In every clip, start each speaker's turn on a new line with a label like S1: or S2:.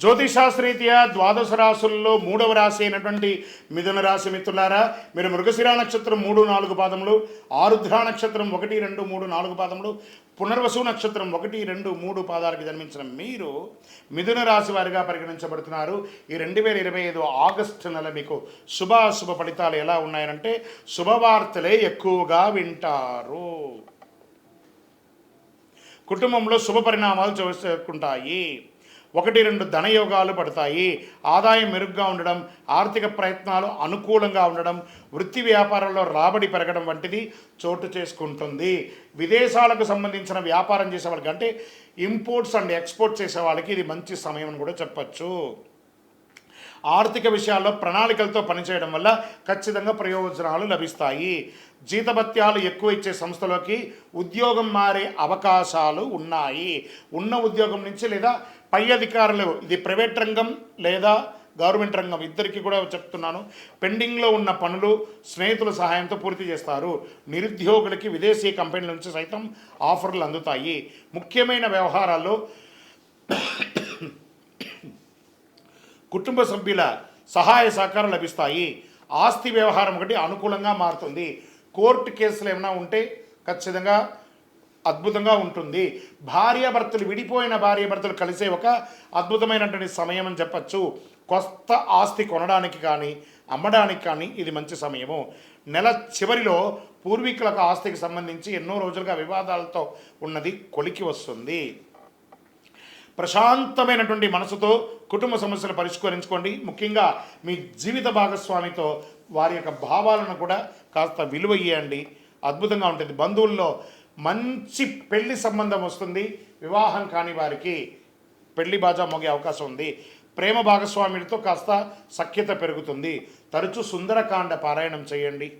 S1: జ్యోతిషాస్త్రీత్యా ద్వాదశ రాశుల్లో మూడవ రాశి అయినటువంటి మిథున రాశి మిత్రులారా మీరు మృగశిరా నక్షత్రం మూడు నాలుగు పాదములు ఆరుద్ర నక్షత్రం ఒకటి రెండు మూడు నాలుగు పాదములు పునర్వసు నక్షత్రం ఒకటి రెండు మూడు పాదాలకు జన్మించిన మీరు మిథున రాశి వారిగా పరిగణించబడుతున్నారు. ఈ రెండు వేల ఇరవై ఐదు ఆగస్టు నెల మీకు శుభాశుభ ఫలితాలు ఎలా ఉన్నాయనంటే శుభవార్తలే ఎక్కువగా వింటారు. కుటుంబంలో శుభ పరిణామాలు చేసుకుంటాయి ఒకటి రెండు ధనయోగాలు పడతాయి. ఆదాయం మెరుగ్గా ఉండడం ఆర్థిక ప్రయత్నాలు అనుకూలంగా ఉండడం వృత్తి వ్యాపారంలో రాబడి పెరగడం వంటిది చోటు చేసుకుంటుంది. విదేశాలకు సంబంధించిన వ్యాపారం చేసే వాళ్ళకి అంటే ఇంపోర్ట్స్ అండ్ ఎక్స్పోర్ట్ చేసే వాళ్ళకి ఇది మంచి సమయం అని కూడా చెప్పచ్చు. ఆర్థిక విషయాల్లో ప్రణాళికలతో పనిచేయడం వల్ల ఖచ్చితంగా ప్రయోజనాలు లభిస్తాయి. జీతభత్యాలు ఎక్కువ ఇచ్చే సంస్థలోకి ఉద్యోగం మారే అవకాశాలు ఉన్నాయి. ఉన్న ఉద్యోగం నుంచి లేదా పై అధికారులు ఇది ప్రైవేట్ రంగం లేదా గవర్నమెంట్ రంగం ఇద్దరికి కూడా చెప్తున్నాను. పెండింగ్లో ఉన్న పనులు స్నేహితుల సహాయంతో పూర్తి చేస్తారు. నిరుద్యోగులకి విదేశీ కంపెనీల నుంచి సైతం ఆఫర్లు అందుతాయి. ముఖ్యమైన వ్యవహారాల్లో కుటుంబ సభ్యుల సహాయ సహకారం లభిస్తాయి. ఆస్తి వ్యవహారం ఒకటి అనుకూలంగా మారుతుంది. కోర్టు కేసులు ఏమైనా ఉంటే ఖచ్చితంగా అద్భుతంగా ఉంటుంది. భార్యాభర్తలు విడిపోయిన భార్యాభర్తలు కలిసే ఒక అద్భుతమైనటువంటి సమయం అని చెప్పచ్చు. కొత్త ఆస్తి కొనడానికి కానీ అమ్మడానికి కానీ ఇది మంచి సమయము. నెల చివరిలో పూర్వీకులకు ఆస్తికి సంబంధించి ఎన్నో రోజులుగా వివాదాలతో ఉన్నది కొలికి వస్తుంది. ప్రశాంతమైనటువంటి మనసుతో కుటుంబ సమస్యలు పరిష్కరించుకోండి. ముఖ్యంగా మీ జీవిత భాగస్వామితో వారి యొక్క భావాలను కూడా కాస్త విలువ ఇవ్వండి అద్భుతంగా ఉంటుంది. బంధువుల్లో మంచి పెళ్ళి సంబంధం వస్తుంది. వివాహం కాని వారికి పెళ్ళి బాజా మోగే అవకాశం ఉంది. ప్రేమ భాగస్వామితో కాస్త సఖ్యత పెరుగుతుంది. తరచూ సుందరకాండ పారాయణం చేయండి.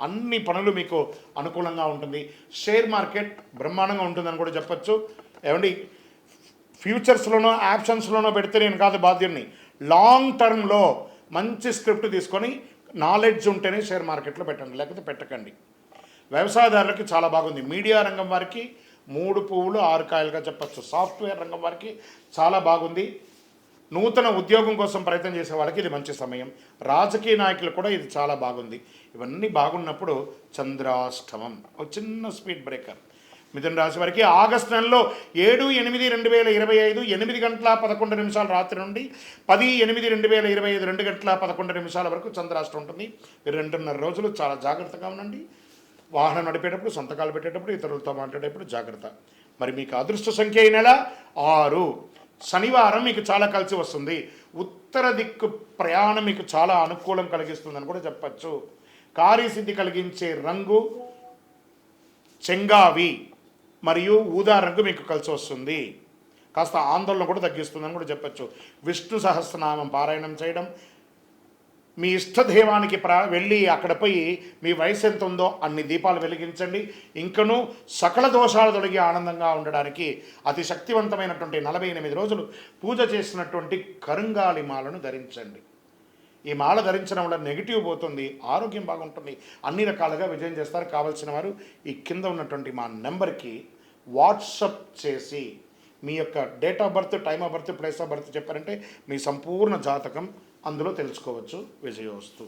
S1: అన్ని పనులు మీకు అనుకూలంగా ఉంటుంది. షేర్ మార్కెట్ బ్రహ్మాండంగా ఉంటుందని కూడా చెప్పచ్చు. ఏమండి? ఫ్యూచర్స్లోనో యాప్షన్స్లోనో పెడితే నేను కాదు బాధ్యుడిని లాంగ్ టర్మ్లో మంచి స్క్రిప్ట్ తీసుకొని నాలెడ్జ్ ఉంటేనే షేర్ మార్కెట్లో పెట్టండి. లేకపోతే పెట్టకండి. వ్యవసాయదారులకి చాలా బాగుంది. మీడియా రంగం వారికి మూడు పువ్వులు ఆరు కాయలుగా చెప్పచ్చు. సాఫ్ట్వేర్ రంగం వారికి చాలా బాగుంది. నూతన ఉద్యోగం కోసం ప్రయత్నం చేసే వాళ్ళకి ఇది మంచి సమయం. రాజకీయ నాయకులు కూడా ఇది చాలా బాగుంది. ఇవన్నీ బాగున్నప్పుడు చంద్రాష్టమం ఒక చిన్న స్పీడ్ బ్రేకర్. మిథున రాశి వారికి ఆగస్టు నెలలో ఏడు ఎనిమిది రెండు వేల ఇరవై ఐదు ఎనిమిది గంటల పదకొండు నిమిషాల రాత్రి నుండి పది ఎనిమిది రెండు వేల ఇరవై ఐదు రెండు గంటల పదకొండు నిమిషాల వరకు చంద్రాష్టం ఉంటుంది. రెండున్నర రోజులు చాలా జాగ్రత్తగా ఉండండి. వాహనం నడిపేటప్పుడు సొంతకాలు పెట్టేటప్పుడు ఇతరులతో మాట్లాడేటప్పుడు జాగ్రత్త. మరి మీకు అదృష్ట సంఖ్య ఈ నెల ఆరు. శనివారం మీకు చాలా కలిసి వస్తుంది. ఉత్తర దిక్కు ప్రయాణం మీకు చాలా అనుకూలం కలిగిస్తుందని కూడా చెప్పచ్చు. కార్యసిద్ధి కలిగించే రంగు చెంగావి మరియు ఊదా రంగు మీకు కలిసి వస్తుంది. కాస్త ఆందోళన కూడా తగ్గిస్తుందని కూడా చెప్పచ్చు. విష్ణు సహస్రనామం పారాయణం చేయడం మీ ఇష్టదైవానికి ప్రా వెళ్ళి అక్కడ పోయి మీ వయసు ఎంత ఉందో అన్ని దీపాలు వెలిగించండి. ఇంకనూ సకల దోషాలు తొలగి ఆనందంగా ఉండడానికి అతి శక్తివంతమైనటువంటి నలభై ఎనిమిది రోజులు పూజ చేసినటువంటి కరుంగాలి మాలను ధరించండి. ఈ మాల ధరించడం వల్ల నెగిటివ్ పోతుంది ఆరోగ్యం బాగుంటుంది అన్ని రకాలుగా విజయం చేస్తారు. కావలసిన వారు ఈ కింద ఉన్నటువంటి మా నెంబర్కి వాట్సప్ చేసి మీ యొక్క date of birth time of birth place of birth చెప్పారంటే మీ సంపూర్ణ జాతకం అందులో తెలుసుకోవచ్చు విజయోస్తు